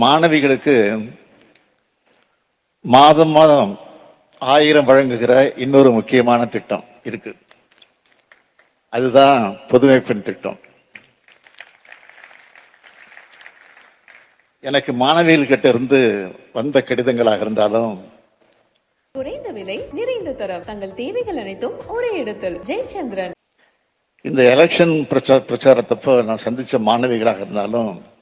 மாணவிகளுக்கு மாதம் மாதம் ஆயிரம் வழங்குகிற இன்னொரு முக்கியமான திட்டம் இருக்கு. அதுதான் புதுமை பெண் திட்டம். எனக்கு மாணவிகள் கிட்ட இருந்து வந்த கடிதங்களாக இருந்தாலும் குறைந்த விலை நிறைந்த தரம் தங்கள் தேவைகள் அனைத்தும் ஒரே இடத்தில். ஜெயச்சந்திரன். இந்த எலெக்ஷன் பிரச்சார பிரச்சாரத்தப்போ நான் சந்திச்ச மாணவிகளாக இருந்தாலும்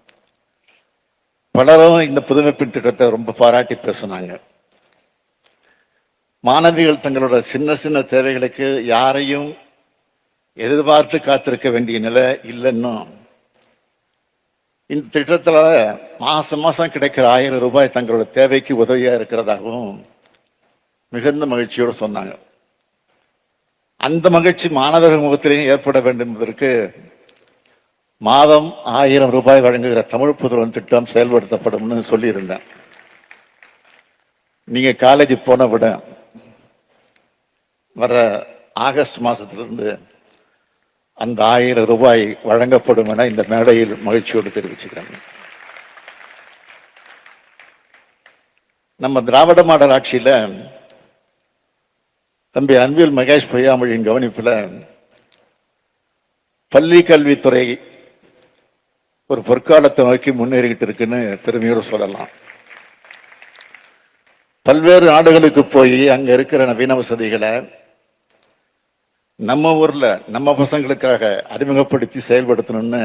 பலரும் இந்த புதுமைப்பின் திட்டத்தை ரொம்ப பாராட்டி பேசுனாங்க. மாணவிகள் தங்களோட சின்ன சின்ன தேவைகளுக்கு யாரையும் எதிர்பார்த்து காத்திருக்க வேண்டிய நிலை இல்லைன்னும் இந்த திட்டத்துல மாதம் மாசம் கிடைக்கிற ஆயிரம் ரூபாய் தங்களோட தேவைக்கு உதவியா இருக்கிறதாகவும் மிகுந்த மகிழ்ச்சியோடு சொன்னாங்க. அந்த மகிழ்ச்சி மாணவர்கள் முகத்திலையும் ஏற்பட வேண்டும் என்பதற்கு மாதம் ஆயிரம் ரூபாய் வழங்குகிற தமிழ் புதுவன் திட்டம் செயல்படுத்தப்படும்னு சொல்லியிருந்தேன். நீங்க காலேஜ் போன விட வர ஆகஸ்ட் மாசத்திலிருந்து அந்த ஆயிரம் ரூபாய் வழங்கப்படும் என இந்த மேடையில் மகிழ்ச்சியோடு தெரிவிச்சுக்கிறேன். நம்ம திராவிட மாடல் ஆட்சியில தம்பி அன்பில் மகேஷ் பொய்யாமொழியின் கவனிப்புல பள்ளி கல்வித்துறை ஒரு பொற்காலத்தை நோக்கி முன்னேறிக்கிட்டு இருக்குன்னு பெருமையோடு சொல்லலாம். பல்வேறு நாடுகளுக்கு போய் அங்க இருக்கிற நவீன வசதிகளை நம்ம ஊர்ல நம்ம பசங்களுக்காக அறிமுகப்படுத்தி செயல்படுத்தணும்னு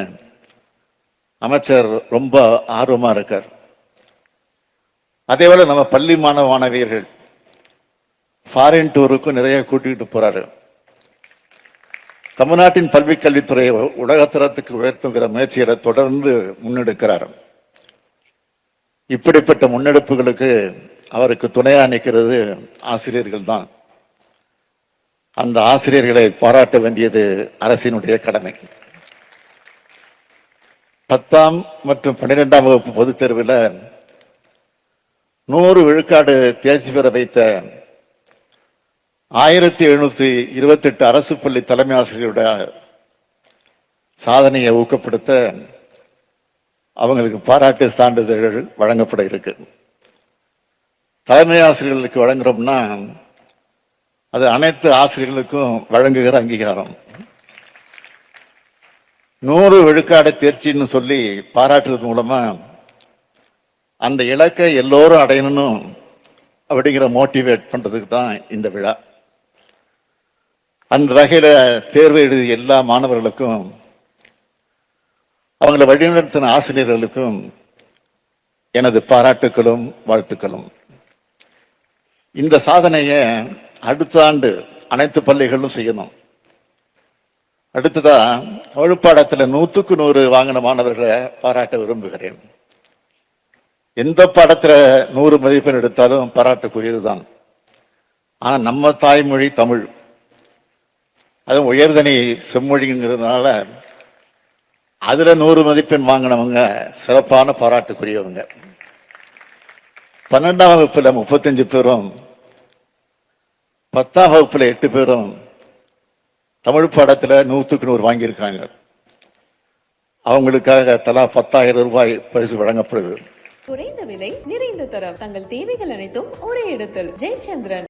அமைச்சர் ரொம்ப ஆர்வமா இருக்கார். அதே போல நம்ம பள்ளி மாணவ மாணவியர்கள் ஃபாரின் டூருக்கும் நிறைய கூட்டிகிட்டு போறாரு. தமிழ்நாட்டின் பல்வி கல்வித்துறையை உலகத்தரத்துக்கு உயர்த்துங்கிற முயற்சிகளை தொடர்ந்து முன்னெடுக்கிறார். இப்படிப்பட்ட முன்னெடுப்புகளுக்கு அவருக்கு துணையா நிற்கிறது ஆசிரியர்கள் தான். அந்த ஆசிரியர்களை பாராட்ட வேண்டியது அரசினுடைய கடமை. பத்தாம் மற்றும் பன்னிரெண்டாம் வகுப்பு பொதுத் தேர்வில் நூறு விழுக்காடு தேர்ச்சி பெற வைத்த ஆயிரத்தி எழுநூத்தி இருபத்தி எட்டு அரசு பள்ளி தலைமை ஆசிரியருடைய சாதனையை ஊக்கப்படுத்த அவங்களுக்கு பாராட்டு சான்றிதழ்கள் வழங்கப்பட இருக்கு. தலைமை ஆசிரியர்களுக்கு வழங்குறோம்னா அது அனைத்து ஆசிரியர்களுக்கும் வழங்குகிற அங்கீகாரம். நூறு விழுக்காடு தேர்ச்சின்னு சொல்லி பாராட்டுறது மூலமா அந்த இலக்கை எல்லோரும் அடையணும் அப்படிங்கிற மோட்டிவேட் பண்றதுக்கு தான் இந்த விழா. அந்த வகையில் தேர்வு எழுதிய எல்லா மாணவர்களுக்கும் அவங்களை வழிநடத்தின ஆசிரியர்களுக்கும் எனது பாராட்டுக்களும் வாழ்த்துக்களும். இந்த சாதனையை அடுத்த ஆண்டு அனைத்து பள்ளிகளும் செய்யணும். அடுத்ததா தமிழ்ப்பாடத்தில் நூற்றுக்கு நூறு வாங்கின மாணவர்களை பாராட்ட விரும்புகிறேன். எந்த பாடத்தில் நூறு மதிப்பெண் எடுத்தாலும் பாராட்டுக்குரியதுதான். ஆனால் நம்ம தாய்மொழி தமிழ். அதுவும் உயர்தனி செம்மொழிங்கிறதுனால அதுல நூறு மதிப்பெண் வாங்கினவங்க சிறப்பான பாராட்டுக்குரியவங்க. பன்னெண்டாம் வகுப்புல முப்பத்தஞ்சு பேரும் பத்தாம் வகுப்புல எட்டு பேரும் தமிழ் பாடத்துல நூத்துக்கு நூறு வாங்கியிருக்காங்க. அவங்களுக்காக தலா பத்தாயிரம் ரூபாய் பரிசு வழங்கப்படுது. குறைந்த விலை நிறைந்த தரம். தங்கள் தேவைகள் அனைத்தும் ஒரே இடத்தில். ஜெயச்சந்திரன்.